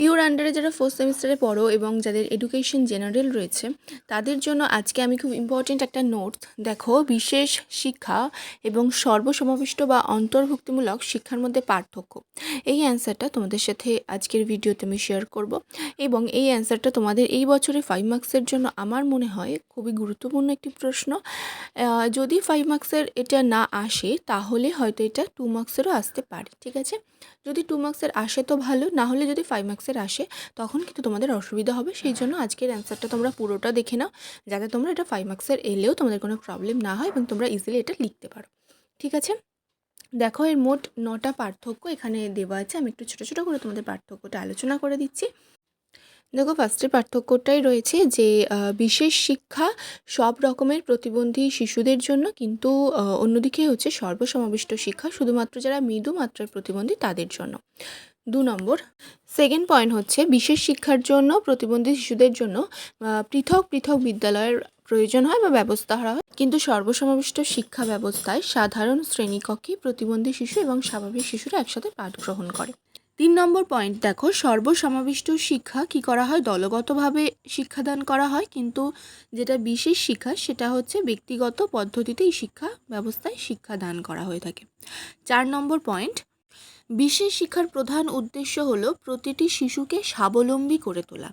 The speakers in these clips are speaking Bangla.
পিওর আন্ডারে যারা ফোর্থ সেমিস্টারে পড়ো এবং যাদের এডুকেশন জেনারেল রয়েছে, তাদের জন্য আজকে আমি খুব ইম্পর্টেন্ট একটা নোট দেখো, বিশেষ শিক্ষা এবং সর্বসমাবিষ্ট বা অন্তর্ভুক্তিমূলক শিক্ষার মধ্যে পার্থক্য। এই অ্যান্সারটা তোমাদের সাথে আজকের ভিডিওতে আমি শেয়ার করব এবং এই অ্যান্সারটা তোমাদের এই বছরে ফাইভ মার্কসের জন্য আমার মনে হয় খুবই গুরুত্বপূর্ণ একটি প্রশ্ন। যদি ফাইভ মার্কসের এটা না আসে, তাহলে হয়তো এটা টু মার্কসেরও আসতে পারে, ঠিক আছে? যদি টু মার্কসের আসে তো ভালো, না হলে যদি ফাইভ মার্কসের আসে, তখন কিন্তু তোমাদের অসুবিধা হবে। সেই জন্য আজকের অ্যান্সারটা তোমরা পুরোটা দেখে নাও, যাতে তোমরা এটা ফাইভ মার্কসের এলেও তোমাদের কোনো প্রবলেম না হয় এবং তোমরা ইজিলি এটা লিখতে পারো। ঠিক আছে? দেখো, এর মোট নটা পার্থক্য এখানে দেওয়া আছে। আমি একটু ছোটো ছোটো করে তোমাদের পার্থক্যটা আলোচনা করে দিচ্ছি। দেখো ফার্স্টে পার্থক্যটাই রয়েছে যে বিশেষ শিক্ষা সব রকমের প্রতিবন্ধী শিশুদের জন্য, কিন্তু অন্যদিকে হচ্ছে সর্বসমাবিষ্ট শিক্ষা শুধুমাত্র যারা মৃদু মাত্রার প্রতিবন্ধী তাদের জন্য। দু নম্বর। সেকেন্ড পয়েন্ট হচ্ছে বিশেষ শিক্ষার জন্য, প্রতিবন্ধী শিশুদের জন্য পৃথক পৃথক বিদ্যালয়ের প্রয়োজন হয় বা ব্যবস্থা করা হয়। কিন্তু সর্বসমাবিষ্ট শিক্ষা ব্যবস্থায় সাধারণ শ্রেণীকক্ষে প্রতিবন্ধী শিশু এবং স্বাভাবিক শিশুরা একসাথে পাঠ গ্রহণ করে। তিন নম্বর পয়েন্ট দেখো, সর্বসমাবিষ্ট শিক্ষা কি করা হয়? দলগতভাবে শিক্ষাদান করা হয়, কিন্তু যেটা বিশেষ শিক্ষা সেটা হচ্ছে ব্যক্তিগত পদ্ধতিতেই শিক্ষা ব্যবস্থায় শিক্ষাদান করা হয়ে থাকে। চার নম্বর পয়েন্ট বিশেষ শিক্ষার প্রধান উদ্দেশ্য হলো প্রতিটি শিশুকে স্বাবলম্বী করে তোলা।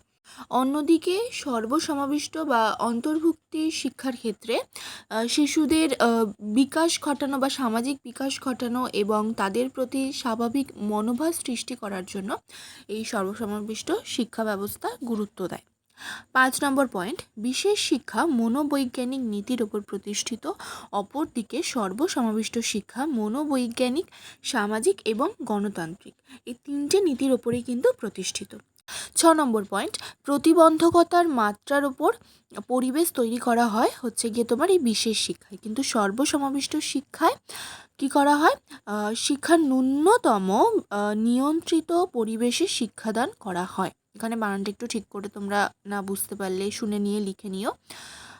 অন্যদিকে সর্বসমাবিষ্ট বা অন্তর্ভুক্তি শিক্ষার ক্ষেত্রে শিশুদের বিকাশ ঘটানো বা সামাজিক বিকাশ ঘটানো এবং তাদের প্রতি স্বাভাবিক মনোভাব সৃষ্টি করার জন্য এই সর্বসমাবিষ্ট শিক্ষা ব্যবস্থা গুরুত্ব দেয়। পাঁচ নম্বর পয়েন্ট, বিশেষ শিক্ষা মনোবৈজ্ঞানিক নীতির ওপর প্রতিষ্ঠিত, অপরদিকে সর্বসমাবিষ্ট শিক্ষা মনোবৈজ্ঞানিক, সামাজিক এবং গণতান্ত্রিক। এই তিনটে নীতির ওপরেই কিন্তু প্রতিষ্ঠিত। ছ নম্বর পয়েন্ট, প্রতিবন্ধকতার মাত্রার ওপর পরিবেশ তৈরি করা হয় হচ্ছে গিয়ে তোমার এই বিশেষ শিক্ষায়। কিন্তু সর্বসমাবিষ্ট শিক্ষায় কি করা হয়? শিক্ষার ন্যূনতম নিয়ন্ত্রিত পরিবেশে শিক্ষাদান করা হয়। এখানে বানানটা একটু ঠিক করে তোমরা না বুঝতে পারলে শুনে নিয়ে লিখে নিও।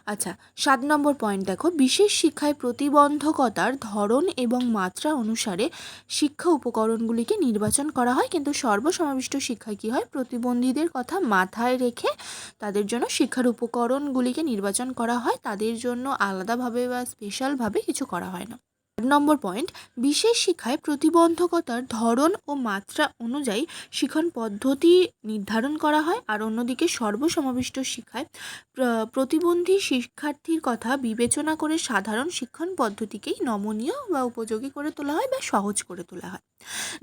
আচ্ছা সাত নম্বর পয়েন্ট দেখো। বিশেষ শিক্ষায় প্রতিবন্ধকতার ধরন এবং মাত্রা অনুসারে শিক্ষা উপকরণগুলিকে নির্বাচন করা হয়। কিন্তু সর্বসমাবিষ্ট শিক্ষায় কী হয়? প্রতিবন্ধীদের কথা মাথায় রেখে তাদের জন্য শিক্ষার উপকরণগুলিকে নির্বাচন করা হয়। তাদের জন্য আলাদাভাবে বা স্পেশালভাবে কিছু করা হয় না। নম্বর পয়েন্ট, বিশেষ শিক্ষায় প্রতিবন্ধকতার ধরন ও মাত্রা অনুযায়ী শিক্ষণ পদ্ধতি নির্ধারণ করা হয়। আর অন্যদিকে সর্বসমাবিষ্ট শিক্ষায় প্রতিবন্ধী শিক্ষার্থীর কথা বিবেচনা করে সাধারণ শিক্ষণ পদ্ধতিকেই নমনীয় বা উপযোগী করে তোলা হয় বা সহজ করে তোলা হয়।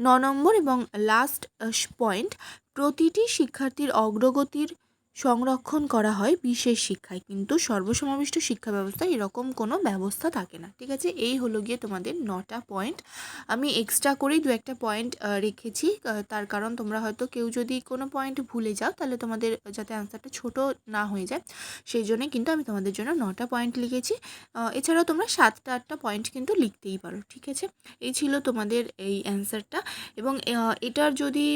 ন নম্বর এবং লাস্ট পয়েন্ট, প্রতিটি শিক্ষার্থীর অগ্রগতির সংরক্ষণ করা হয় বিশেষ শিক্ষায়। কিন্তু সর্বসমাবিষ্ট শিক্ষা ব্যবস্থায় এরকম কোনো ব্যবস্থা থাকে না। ঠিক আছে? এই হলো গিয়ে তোমাদের নটা পয়েন্ট আমি এক্সট্রা করেই দু একটা পয়েন্ট রেখেছি। তার কারণ তোমরা হয়তো কেউ যদি কোনো পয়েন্ট ভুলে যাও, তাহলে তোমাদের যাতে অ্যান্সারটা ছোট না হয়ে যায়। সেই জন্যই কিন্তু আমি তোমাদের জন্য নটা পয়েন্ট লিখেছি। এছাড়াও তোমরা সাতটা আটটা পয়েন্ট কিন্তু লিখতেই পারো। ঠিক আছে? এই ছিল তোমাদের এই অ্যান্সারটা এবং এটার যদি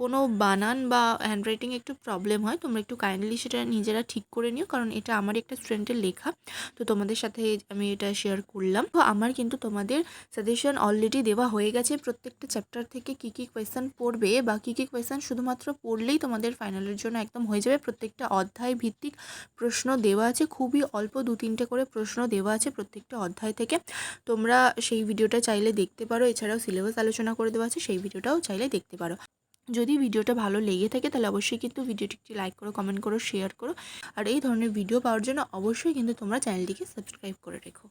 কোনো বানান বা হ্যান্ডরাইটিং একটু প্রবলেম হয়, তোমরা একটু কাইন্ডলি সেটা নিজেরা ঠিক করে নিও, কারণ এটা আমার একটা স্টুডেন্টের লেখা। তো তোমাদের সাথে আমি এটা শেয়ার করলাম। তো আমার কিন্তু তোমাদের সাজেশন অলরেডি দেওয়া হয়ে গেছে। প্রত্যেকটা চ্যাপ্টার থেকে কী কী কোয়েশ্চেন পড়বে বা কী কী কোয়েশ্চেন শুধুমাত্র পড়লেই তোমাদের ফাইনালের জন্য একদম হয়ে যাবে। প্রত্যেকটা অধ্যায় ভিত্তিক প্রশ্ন দেওয়া আছে। খুবই অল্প দু তিনটে করে প্রশ্ন দেওয়া আছে প্রত্যেকটা অধ্যায় থেকে। তোমরা সেই ভিডিওটা চাইলে দেখতে পারো। এছাড়াও সিলেবাস আলোচনা করে দেওয়া আছে। সেই ভিডিওটাও চাইলে দেখতে পারো। যদি ভিডিওটা ভালো লেগে থাকে তাহলে অবশ্যই কিন্তু ভিডিওটি একটি লাইক করো কমেন্ট করো শেয়ার করো। আর এই ধরনের ভিডিও পাওয়ার জন্য অবশ্যই কিন্তু তোমরা চ্যানেলটিকে সাবস্ক্রাইব করে রেখো।